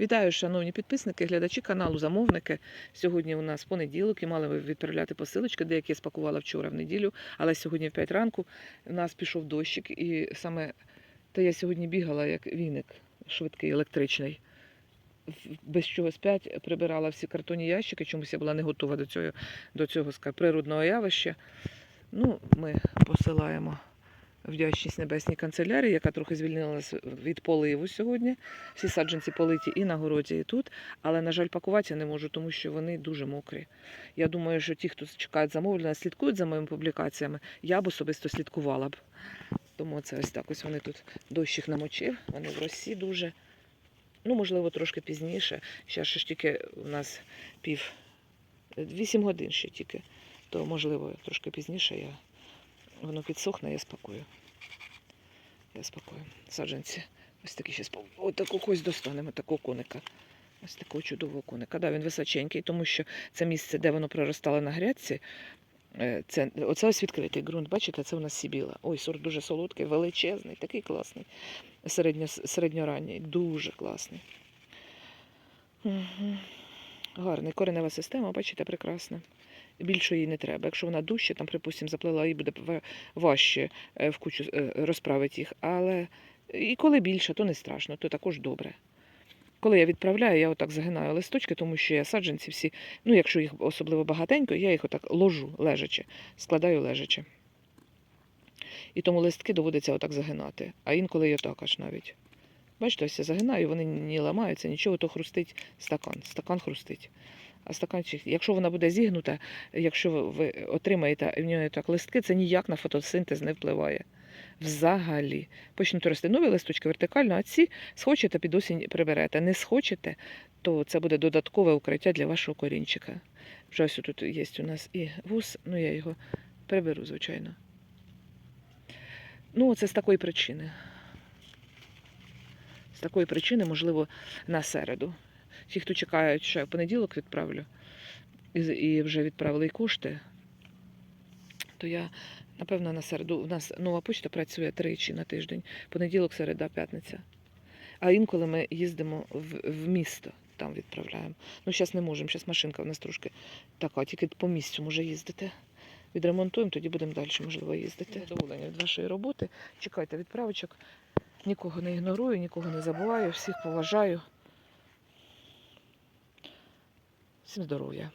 Вітаю, шановні підписники, глядачі каналу, замовники. Сьогодні у нас понеділок і мали ви відправляти посилочки. Деякі я спакувала вчора в неділю, але сьогодні в 5 ранку у нас пішов дощик, і саме та я сьогодні бігала як віник швидкий, електричний. Без чогось п'ять прибирала всі картонні ящики, чомусь я була не готова до цього, до цього природного явища. Ну, ми посилаємо вдячність небесній канцелярії, яка трохи звільнилася від поливу сьогодні. Всі саджанці политі і на городі, і тут. Але, на жаль, пакувати я не можу, тому що вони дуже мокрі. Я думаю, що ті, хто чекають замовлення, слідкують за моїми публікаціями, я б особисто слідкувала б. Тому це ось так. Ось вони тут дощ намочив, вони в росі дуже. Ну, можливо, трошки пізніше. Ще ж тільки у нас пів 8 годин ще тільки. То, можливо, трошки пізніше я воно підсохне, я спакую. Я спакую. Саджанці. Ось такі ще спо... Ось таку достанемо, такого коника. Ось такого чудового коника. Да, він височенький, тому що це місце, де воно проростало на грядці. е, Це, оце ось відкритий ґрунт. Бачите, це у нас сібіла. Ой, сорт дуже солодкий, величезний, такий класний. Середньо, середньоранній, дуже класний. Угу. Гарний. Коренева система, бачите, прекрасна. Більше їй не треба. Якщо вона дужче, там, припустимо, заплила, їй буде важче е, в кучу е, розправити їх. Але і коли більше, то не страшно, то також добре. Коли я відправляю, я отак загинаю листочки, тому що я саджанці всі, ну якщо їх особливо багатенько, я їх отак ложу лежачи, складаю лежачи. І тому листки доводиться отак загинати. А інколи і отак аж навіть. Бачите, ось я загинаю, вони не ламаються, нічого, то хрустить стакан. Стакан хрустить. А стаканчик, якщо вона буде зігнута, якщо ви- отримаєте в нього так листки, це ніяк на фотосинтез не впливає. Взагалі. Почнуть рости нові листочки вертикально, а ці схочете під осінь приберете. Не схочете, то це буде додаткове укриття для вашого корінчика. Вже ось тут є у нас і вуз, ну я його приберу, звичайно. Ну, це з такої причини. З такої причини, можливо, на середу. Ті, хто чекають, що я в понеділок відправлю, і, вже відправили і кошти, то я, напевно, на середу. У нас нова почта працює тричі на тиждень. Понеділок, середа, п'ятниця. А інколи ми їздимо в, в місто, там відправляємо. Ну, зараз не можемо, зараз машинка у нас трошки така, тільки по місцю може їздити. Відремонтуємо, тоді будемо далі, можливо, їздити. Задоволення від вашої роботи. Чекайте відправочок. Нікого не ігнорую, нікого не забуваю, всіх поважаю. Всім здоров'я.